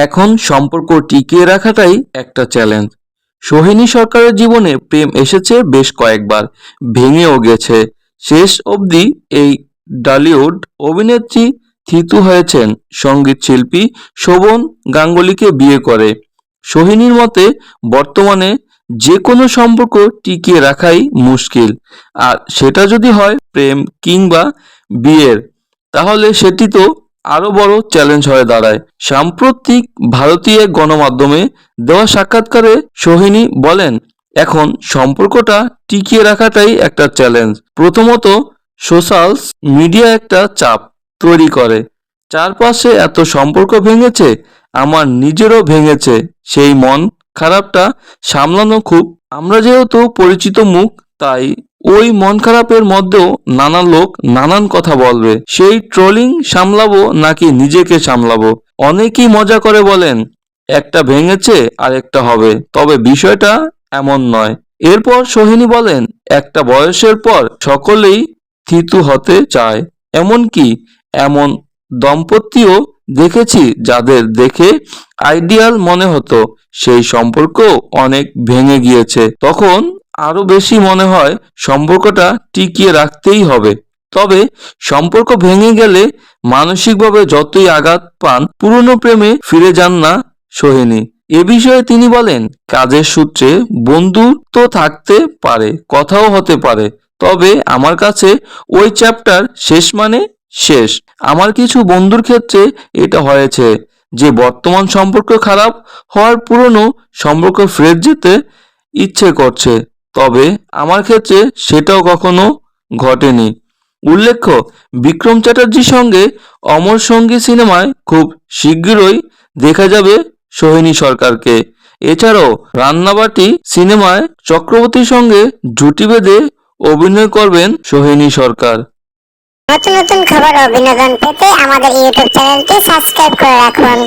এখন সম্পর্ক টিকিয়ে রাখাটাই একটা চ্যালেঞ্জ সোহিনী সরকারের জীবনে প্রেম এসেছে বেশ কয়েকবার, ভেঙেও গেছে। শেষ অবধি এই ডালিউড অভিনেত্রী থিতু হয়েছেন সংগীত শিল্পী শোভন গাঙ্গুলিকে বিয়ে করে। সোহিনীর মতে, বর্তমানে যে কোনো সম্পর্ক টিকিয়ে রাখাই মুশকিল। আর সেটা যদি হয় প্রেম কিংবা বিয়ের, তাহলে সেটি তো আরও বড় চ্যালেঞ্জ হয়ে দাঁড়ায়। সাম্প্রতিক ভারতীয় গণমাধ্যমে দেওয়া সাক্ষাৎকারে সোহিনী বলেন, এখন সম্পর্কটা টিকিয়ে রাখাটাই একটা চ্যালেঞ্জ প্রথমত সোশ্যাল মিডিয়া একটা চাপ তৈরি করে। চারপাশে এত সম্পর্ক ভেঙেছে, আমার নিজেরও ভেঙেছে। সেই মন খারাপটা সামলানো খুব, আমরা যেহেতু পরিচিত মুখ, তাই ওই মন খারাপের মধ্যেও নানা লোক নানান কথা বলবে। সেই ট্রোলিং সামলাবো নাকি নিজেকে সামলাবো? অনেকেই মজা করে বলেন, একটা ভেঙেছে আর একটা হবে। তবে বিষয়টা এমন নয়। এরপর সোহিনী বলেন, একটা বয়সের পর সকলেই থিতু হতে চায়। এমনকি এমন দম্পতিও দেখেছি যাদের দেখে আইডিয়াল মনে হতো, সেই সম্পর্ক অনেক ভেঙে গিয়েছে। তখন আরও বেশি মনে হয় সম্পর্কটা টিকিয়ে রাখতেই হবে। তবে সম্পর্ক ভেঙে গেলে মানসিকভাবে যতই আঘাত পান, পুরনো প্রেমে ফিরে যান না সোহিনী। এ বিষয়ে তিনি বলেন, কাজের সূত্রে বন্ধু তো থাকতে পারে, কথাও হতে পারে, তবে আমার কাছে ওই চ্যাপ্টার শেষ মানে শেষ। আমার কিছু বন্ধুর ক্ষেত্রে এটা হয়েছে যে, বর্তমান সম্পর্ক খারাপ হওয়ার পুরনো সম্পর্ক ফেরত যেতে ইচ্ছে করছে। তবে আমার ক্ষেত্রে সেটাও কখনো ঘটেনি। উল্লেখ্য, বিক্রম চ্যাটার্জির সঙ্গে অমর সঙ্গী সিনেমায় খুব শীঘ্রই দেখা যাবে সোহিনী সরকারকে। এছাড়াও রান্নাবাটি সিনেমায় চক্রবর্তীর সঙ্গে জুটি বেঁধে অভিনয় করবেন সোহিনী সরকার। নতুন নতুন খবর ও বিনোদন পেতে আমাদের ইউটিউব চ্যানেলটি সাবস্ক্রাইব করে রাখুন।